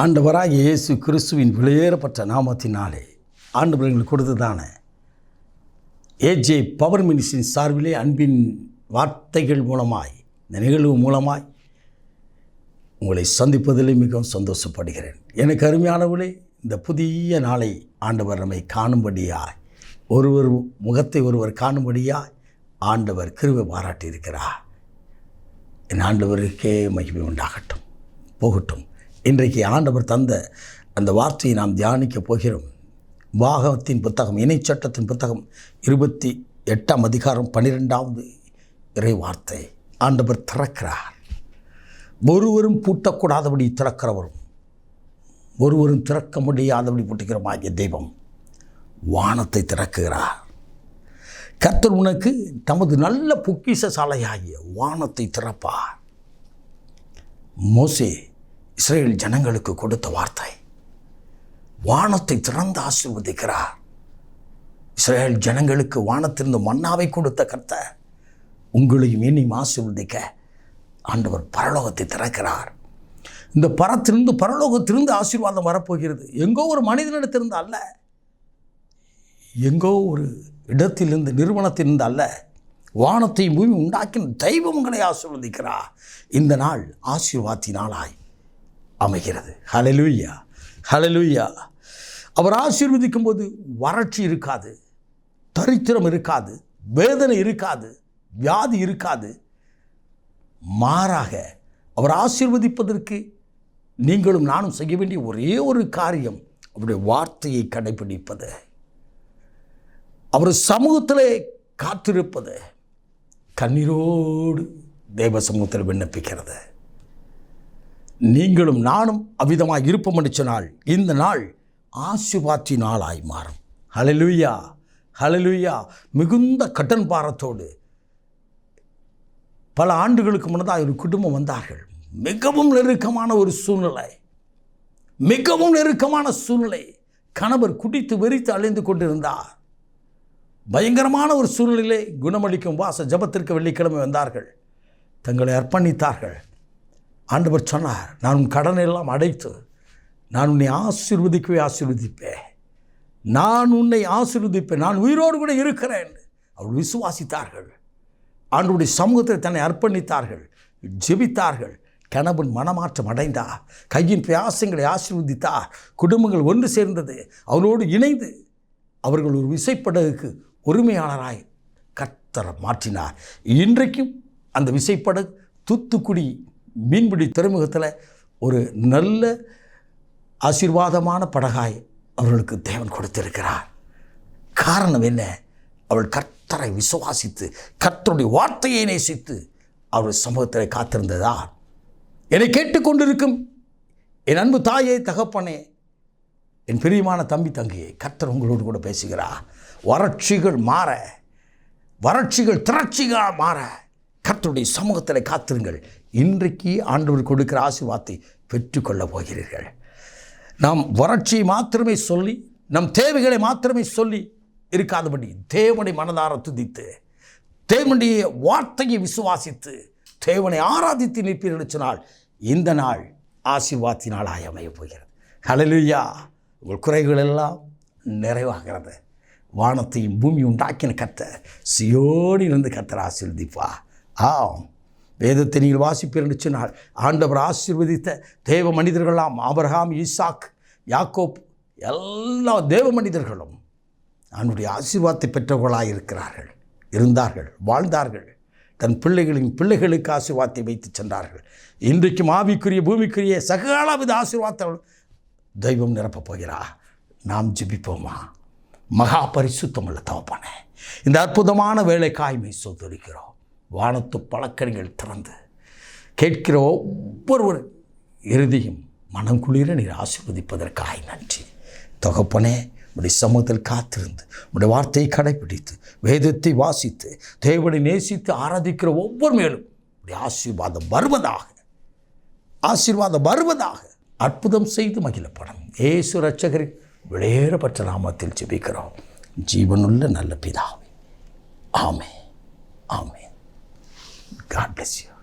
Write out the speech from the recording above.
ஆண்டவராக இயேசு கிறிஸ்துவின் வெளியேறப்பட்ட நாமத்தினாலே ஆண்டவர் எங்களுக்கு கொடுத்ததான ஏஜே பவர் மினிஸ்டின் சார்பிலே அன்பின் வார்த்தைகள் மூலமாய் இந்த நிகழ்வு மூலமாய் உங்களை சந்திப்பதிலே மிகவும் சந்தோஷப்படுகிறேன். எனக்கு அருமையானவர்களே இந்த புதிய நாளை ஆண்டவர் நம்மை காணும்படியாய் ஒருவர் முகத்தை ஒருவர் காணும்படியாய் ஆண்டவர் கிருவை பாராட்டியிருக்கிறார். என் ஆண்டவருக்கே மகிமை உண்டாகட்டும் போகட்டும். இன்றைக்கு ஆண்டவர் தந்த அந்த வார்த்தையை நாம் தியானிக்கப் போகிறோம். வாகவத்தின் புத்தகம் இணைச்சட்டத்தின் புத்தகம் இருபத்தி எட்டாம் அதிகாரம் பன்னிரெண்டாவது இறை வார்த்தை. ஆண்டவர் திறக்கிறார். ஒருவரும் பூட்டக்கூடாதபடி திறக்கிறவரும் ஒருவரும் திறக்க முடியாதபடி பூட்டுகிறமாகிய தெய்வம் வானத்தை திறக்குகிறார். கர்த்தர் உனக்கு தமது நல்ல பொக்கிஷ சாலையாகிய வானத்தை திறப்பார். மோசே இஸ்ரேல் ஜனங்களுக்கு கொடுத்த வார்த்தை. வானத்தை திறந்து ஆசீர்வதிக்கிறார். இஸ்ரேல் ஜனங்களுக்கு வானத்திலிருந்து மன்னாவை கொடுத்த கர்த்தர் உங்களையும் இனியும் ஆசிர்வதிக்க ஆண்டவர் பரலோகத்தை திறக்கிறார். இந்த பரத்திலிருந்து பரலோகத்திலிருந்து ஆசீர்வாதம் வரப்போகிறது. எங்கோ ஒரு மனிதனிடத்திலிருந்து அல்ல எங்கோ ஒரு இடத்திலிருந்து நிறுவனத்திலிருந்து அல்ல வானத்தையும் பூமி உண்டாக்கின தெய்வம் உங்களை ஆசீர்வதிக்கிறார். இந்த நாள் ஆசீர்வாதி நாளாய் அமைகிறது. ஹலலூயா ஹலலூயா அவர் ஆசீர்வதிக்கும் போது வறட்சி இருக்காது தரித்திரம் இருக்காது வேதனை இருக்காது வியாதி இருக்காது. மாறாக அவர் ஆசீர்வதிப்பதற்கு நீங்களும் நானும் செய்ய வேண்டிய ஒரே ஒரு காரியம் அவருடைய வார்த்தையை கடைபிடிப்பது. அவர் சமூகத்தில் காத்திருப்பது. கண்ணீரோடு தேவ சமூகத்தில் விண்ணப்பிக்கிறது. நீங்களும் நானும் அவ்விதமாக இருப்போம் என்று சொன்னால் இந்த நாள் ஆசிர்வாத்தி நாளாய் மாறும். ஹலலுயா ஹலலுயா மிகுந்த கட்டன் பாரத்தோடு பல ஆண்டுகளுக்கு முன்னதாக ஒரு குடும்பம் வந்தார்கள். மிகவும் நெருக்கமான ஒரு சூழ்நிலை. மிகவும் நெருக்கமான சூழ்நிலை. கணவர் குடித்து வெறித்து அழிந்து கொண்டிருந்தார். பயங்கரமான ஒரு சூழ்நிலையிலே குணமளிக்கும் வாச ஜபத்திற்கு வெள்ளிக்கிழமை வந்தார்கள். தங்களை அர்ப்பணித்தார்கள். ஆண்டவர் சொன்னார் நான் உன் கடனை எல்லாம் அடைத்து நான் உன்னை ஆசீர்வதிக்கவே ஆசீர்வதிப்பேன். நான் உன்னை ஆசீர்வதிப்பேன். நான் உயிரோடு கூட இருக்கிறேன் அவர்கள் விசுவாசித்தார்கள். ஆண்டுடைய சமூகத்தில் தன்னை அர்ப்பணித்தார்கள் ஜெபித்தார்கள். கணவன் மனமாற்றம் அடைந்தா கையின் பிரயாசங்களை ஆசிர்வதித்தா குடும்பங்கள் ஒன்று சேர்ந்தது. அவரோடு இணைந்து அவர்கள் ஒரு விசைப்படகுக்கு உரிமையாளராய் கத்தரை மாற்றினார். இன்றைக்கும் அந்த விசைப்படகு தூத்துக்குடி மீன்பிடி துறைமுகத்தில் ஒரு நல்ல ஆசீர்வாதமான படகாய் அவர்களுக்கு தேவன் கொடுத்திருக்கிறார். காரணம் என்ன? அவள் கர்த்தரை விசுவாசித்து கர்த்தருடைய வார்த்தையை நேசித்து அவருடைய சமூகத்தில் காத்திருந்ததா? என்னை கேட்டுக்கொண்டிருக்கும் என் அன்பு தாயே தகப்பனே என் பிரியமான தம்பி தங்கியை கர்த்தர் உங்களோடு கூட பேசுகிறார். வறட்சிகள் மாற வறட்சிகள் திரட்சிகளாக மாற கர்த்தருடைய சமூகத்தில் காத்திருங்கள். இன்றைக்கு ஆண்டவர் கொடுக்கிற ஆசிர்வாத்தை பெற்றுக்கொள்ளப் போகிறீர்கள். நாம் வறட்சியை மாத்திரமே சொல்லி நம் தேவைகளை மாத்திரமே சொல்லி இருக்காதபடி தேவனை மனதார துதித்து தேவனுடைய வார்த்தையை விசுவாசித்து தேவனை ஆராதித்து நிற்பீர்கள் சொன்னால் இந்த நாள் ஆசீர்வாத்தி நாளாய் அமையப் போகிறது. ஹலலுயா உங்கள் குறைகள் எல்லாம் நிறைவாகிறது. வானத்தையும் பூமி உண்டாக்கின கத்த சியோடி இருந்து கத்தர் ஆசீர்வதிப்பா ஆ வேதத்தை நீங்கள் வாசிப்பீர் என்று சொன்னால் ஆண்டவர் ஆசீர்வதித்த தேவ மனிதர்களாம் ஆபரகாம் ஈசாக் யாக்கோப் எல்லா தேவ மனிதர்களும் அவனுடைய ஆசீர்வாதத்தை பெற்றவர்களாக இருக்கிறார்கள் இருந்தார்கள் வாழ்ந்தார்கள். தன் பிள்ளைகளின் பிள்ளைகளுக்கு ஆசீர்வாதத்தை வைத்து சென்றார்கள். இன்றைக்கும் ஆவிக்குரிய பூமிக்குரிய சகலவித ஆசீர்வாதங்கள் தெய்வம் நிரப்பப் போகிறா. நாம் ஜிபிப்போமா? மகா பரிசுத்தமுள்ள தவப்பானே இந்த அற்புதமான வேலைக்காய்மை இருக்கிறோம் வானத்து பழக்கணிகள் திறந்து. கேட்கிற ஒவ்வொருவர் இறுதியும் மனம் குளிர நீர் ஆசிர்வதிப்பதற்காய் நன்றி. தகப்பனே உடைய சமூகத்தில் காத்திருந்து உடைய வார்த்தையை கடைபிடித்து வேதத்தை வாசித்து தேவனை நேசித்து ஆராதிக்கிற ஒவ்வொரு மேலும் உடைய ஆசீர்வாதம் வருவதாக ஆசீர்வாதம் வருவதாக அற்புதம் செய்து மகிழப்படும். ஏசு ரட்சகரின் விளையேறப்பட்ட நாமத்தில் ஜெபிக்கிறோம். ஜீவனுள்ள நல்ல பிதாவே. ஆமே ஆமே காட் bless you